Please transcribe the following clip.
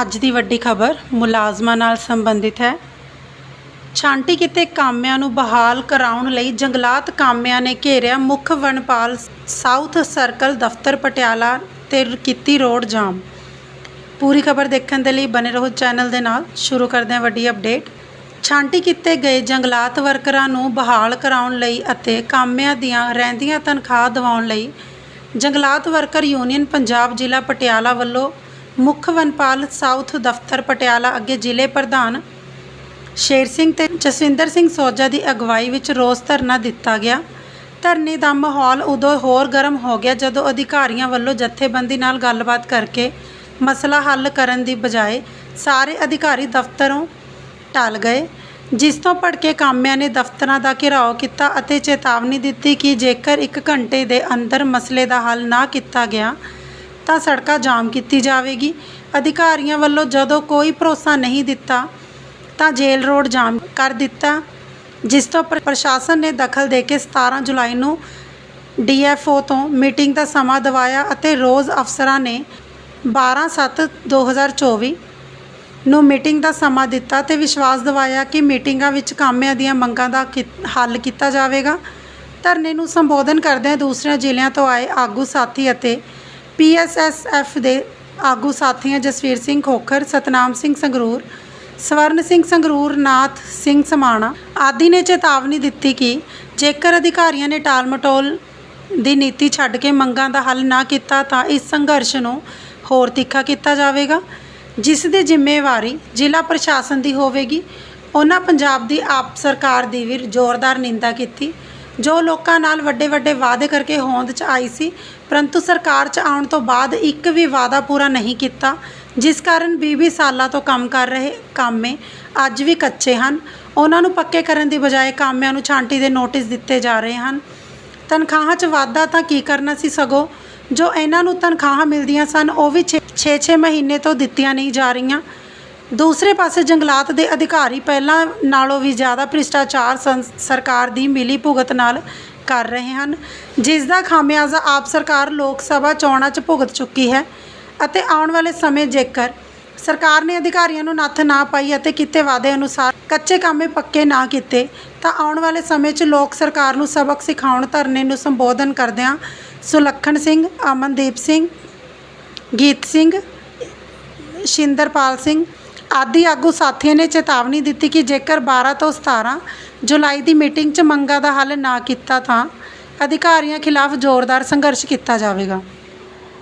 ਅੱਜ ਦੀ ਵੱਡੀ ਖਬਰ ਮੁਲਾਜ਼ਮਾਂ ਨਾਲ ਸੰਬੰਧਿਤ ਹੈ। ਛਾਂਟੀ ਕੀਤੇ ਕਾਮਿਆਂ ਨੂੰ ਬਹਾਲ ਕਰਾਉਣ ਲਈ ਜੰਗਲਾਤ ਕਾਮਿਆਂ ਨੇ ਘੇਰਿਆ ਮੁੱਖ ਵਣਪਾਲ ਸਾਊਥ ਸਰਕਲ ਦਫ਼ਤਰ ਪਟਿਆਲਾ ਤੇ ਕੀਤੀ ਰੋਡ ਜਾਮ। ਪੂਰੀ ਖਬਰ ਦੇਖਣ ਦੇ ਲਈ ਬਨੇ ਰਹੋ ਚੈਨਲ ਦੇ ਨਾਲ। ਸ਼ੁਰੂ ਕਰਦੇ ਹਾਂ ਵੱਡੀ ਅਪਡੇਟ। ਛਾਂਟੀ ਕੀਤੇ ਗਏ ਜੰਗਲਾਤ ਵਰਕਰਾਂ ਨੂੰ ਬਹਾਲ ਕਰਾਉਣ ਲਈ ਅਤੇ ਕਾਮਿਆਂ ਦੀਆਂ ਰਹਿੰਦੀਆਂ ਤਨਖਾਹ ਦਿਵਾਉਣ ਲਈ ਜੰਗਲਾਤ ਵਰਕਰ ਯੂਨੀਅਨ ਪੰਜਾਬ ਜ਼ਿਲ੍ਹਾ ਪਟਿਆਲਾ ਵੱਲੋਂ ਮੁੱਖ ਵਨਪਾਲ ਸਾਊਥ ਦਫ਼ਤਰ ਪਟਿਆਲਾ ਅੱਗੇ ਜ਼ਿਲ੍ਹੇ ਪ੍ਰਧਾਨ ਸ਼ੇਰ ਸਿੰਘ ਤੇ ਜਸਵਿੰਦਰ ਸਿੰਘ ਸੋਜਾ ਦੀ ਅਗਵਾਈ ਵਿੱਚ ਰੋਸ ਧਰਨਾ ਦਿੱਤਾ ਗਿਆ। ਧਰਨੇ ਦਾ ਮਾਹੌਲ ਉਦੋਂ ਹੋਰ ਗਰਮ ਹੋ ਗਿਆ ਜਦੋਂ ਅਧਿਕਾਰੀਆਂ ਵੱਲੋਂ ਜਥੇਬੰਦੀ ਨਾਲ ਗੱਲਬਾਤ ਕਰਕੇ ਮਸਲਾ ਹੱਲ ਕਰਨ ਦੀ ਬਜਾਏ ਸਾਰੇ ਅਧਿਕਾਰੀ ਦਫ਼ਤਰੋਂ ਟਲ ਗਏ, ਜਿਸ ਤੋਂ ਭੜਕੇ ਕਾਮਿਆਂ ਨੇ ਦਫ਼ਤਰਾਂ ਦਾ ਘਿਰਾਓ ਕੀਤਾ ਅਤੇ ਚੇਤਾਵਨੀ ਦਿੱਤੀ ਕਿ ਜੇਕਰ 1 ਘੰਟੇ ਦੇ ਅੰਦਰ ਮਸਲੇ ਦਾ ਹੱਲ ਨਾ ਕੀਤਾ ਗਿਆ ਤਾਂ ਸੜਕਾਂ ਜਾਮ ਕੀਤੀ ਜਾਵੇਗੀ। ਅਧਿਕਾਰੀਆਂ ਵੱਲੋਂ ਜਦੋਂ ਕੋਈ ਭਰੋਸਾ ਨਹੀਂ ਦਿੱਤਾ, ਤਾਂ ਜੇਲ ਰੋਡ ਜਾਮ ਕਰ ਦਿੱਤਾ, ਜਿਸ ਤੋਂ ਪ੍ਰ- ਪ੍ਰਸ਼ਾਸਨ ਨੇ ਦਖਲ ਦੇ ਕੇ 17 ਜੁਲਾਈ ਨੂੰ ਡੀਐਫਓ ਤੋਂ ਮੀਟਿੰਗ ਦਾ ਸਮਾਂ ਦਿਵਾਇਆ ਅਤੇ ਰੋਜ਼ ਅਫਸਰਾਂ ਨੇ 12/7/2024 ਨੂੰ ਮੀਟਿੰਗ ਦਾ ਸਮਾਂ ਦਿੱਤਾ ਤੇ ਵਿਸ਼ਵਾਸ ਦਿਵਾਇਆ ਕਿ ਮੀਟਿੰਗਾਂ ਵਿੱਚ ਕਾਮਿਆਂ ਦੀਆਂ ਮੰਗਾਂ ਦਾ ਕੀ- ਹੱਲ ਕੀਤਾ ਜਾਵੇਗਾ। ਧਰਨੇ ਨੂੰ ਸੰਬੋਧਨ ਕਰਦਿਆਂ ਦੂਸਰਿਆਂ ਜ਼ਿਲ੍ਹਿਆਂ ਤੋਂ ਆਏ ਆਗੂ ਸਾਥੀ ਅਤੇ ਪੀਐਸਐਸਐਫ ਦੇ ਆਗੂ ਸਾਥੀਆਂ ਜਸਵੀਰ ਸਿੰਘ ਖੋਖਰ, ਸਤਨਾਮ ਸਿੰਘ ਸੰਗਰੂਰ, ਸਵਰਨ ਸਿੰਘ ਸੰਗਰੂਰ, ਨਾਥ ਸਿੰਘ ਸਮਾਣਾ ਆਦਿ ਨੇ ਚੇਤਾਵਨੀ ਦਿੱਤੀ ਕਿ ਜੇਕਰ ਅਧਿਕਾਰੀਆਂ ਨੇ ਟਾਲ ਮਟੋਲ ਦੀ ਨੀਤੀ ਛੱਡ ਕੇ ਮੰਗਾਂ ਦਾ ਹੱਲ ਨਾ ਕੀਤਾ ਤਾਂ ਇਸ ਸੰਘਰਸ਼ ਨੂੰ ਹੋਰ ਤਿੱਖਾ ਕੀਤਾ ਜਾਵੇਗਾ, ਜਿਸ ਦੀ ਜ਼ਿੰਮੇਵਾਰੀ ਜ਼ਿਲ੍ਹਾ ਪ੍ਰਸ਼ਾਸਨ ਦੀ ਹੋਵੇਗੀ। ਉਹਨਾਂ ਪੰਜਾਬ ਦੀ ਆਪ ਸਰਕਾਰ ਦੀ ਵੀ ਜ਼ੋਰਦਾਰ ਨਿੰਦਾ ਕੀਤੀ। ਜੋ ਲੋਕਾਂ ਨਾਲ ਵੱਡੇ ਵੱਡੇ ਵਾਅਦੇ ਕਰਕੇ ਹੋਂਦ 'ਚ ਆਈ ਸੀ, ਪਰੰਤੂ ਸਰਕਾਰ 'ਚ ਆਉਣ ਤੋਂ ਬਾਅਦ ਇੱਕ ਵੀ ਵਾਅਦਾ ਪੂਰਾ ਨਹੀਂ ਕੀਤਾ, ਜਿਸ ਕਾਰਨ 20 ਸਾਲਾਂ ਤੋਂ ਕੰਮ ਕਰ ਰਹੇ ਕਾਮੇ ਅੱਜ ਵੀ ਕੱਚੇ ਹਨ। ਉਹਨਾਂ ਨੂੰ ਪੱਕੇ ਕਰਨ ਦੀ ਬਜਾਏ ਕਾਮਿਆਂ ਨੂੰ ਛਾਂਟੀ ਦੇ ਨੋਟਿਸ ਦਿੱਤੇ ਜਾ ਰਹੇ ਹਨ। ਤਨਖਾਹਾਂ 'ਚ ਵਾਧਾ ਤਾਂ ਕੀ ਕਰਨਾ ਸੀ ਸਗੋਂ? ਜੋ ਇਹਨਾਂ ਨੂੰ ਤਨਖਾਹਾਂ ਮਿਲਦੀਆਂ ਸਨ, ਉਹ ਵੀ 6-6 ਮਹੀਨੇ ਤੋਂ ਦਿੱਤੀਆਂ ਨਹੀਂ ਜਾ ਰਹੀਆਂ। ਦੂਸਰੇ ਪਾਸੇ ਜੰਗਲਾਤ ਦੇ ਅਧਿਕਾਰੀ ਪਹਿਲਾਂ ਨਾਲੋਂ ਵੀ ਜ਼ਿਆਦਾ ਭ੍ਰਿਸ਼ਟਾਚਾਰ ਸੰ- ਸਰਕਾਰ ਦੀ ਮਿਲੀ ਭੁਗਤ ਨਾਲ ਕਰ ਰਹੇ ਹਨ। ਜਿਸ ਦਾ ਖਾਮਿਆਜ਼ਾ ਆਪ ਸਰਕਾਰ ਲੋਕ ਸਭਾ ਚੋਣਾਂ 'ਚ ਭੁਗਤ ਚੁੱਕੀ ਹੈ ਅਤੇ ਆਉਣ ਵਾਲੇ ਸਮੇਂ ਜੇਕਰ ਸਰਕਾਰ ਨੇ ਅਧਿਕਾਰੀਆਂ ਨੂੰ ਨੱਥ ਨਾ ਪਾਈ ਅਤੇ ਕੀਤੇ ਵਾਅਦੇ ਅਨੁਸਾਰ ਕੱਚੇ ਕਾਮੇ ਪੱਕੇ ਨਾ ਕੀਤੇ, ਤਾਂ ਆਉਣ ਵਾਲੇ ਸਮੇਂ 'ਚ ਲੋਕ ਸਰਕਾਰ ਨੂੰ ਸਬਕ ਸਿਖਾਉਣ ਧਰਨੇ ਨੂੰ ਸੰਬੋਧਨ ਕਰਦਿਆਂ ਸੁਲੱਖਣ ਸਿੰਘ, ਅਮਨਦੀਪ ਸਿੰਘ, ਗੀਤ ਸਿੰਘ, ਸ਼ਿੰਦਰਪਾਲ ਸਿੰਘ ਆਦਿ ਆਗੂ ਸਾਥੀਆਂ ਨੇ ਚੇਤਾਵਨੀ ਦਿੱਤੀ ਕਿ ਜੇਕਰ 12 ਤੋਂ 17 ਜੁਲਾਈ ਦੀ ਮੀਟਿੰਗ 'ਚ ਮੰਗਾਂ ਦਾ ਹੱਲ ਨਾ ਕੀਤਾ ਤਾਂ ਅਧਿਕਾਰੀਆਂ ਖਿਲਾਫ ਜ਼ੋਰਦਾਰ ਸੰਘਰਸ਼ ਕੀਤਾ ਜਾਵੇਗਾ।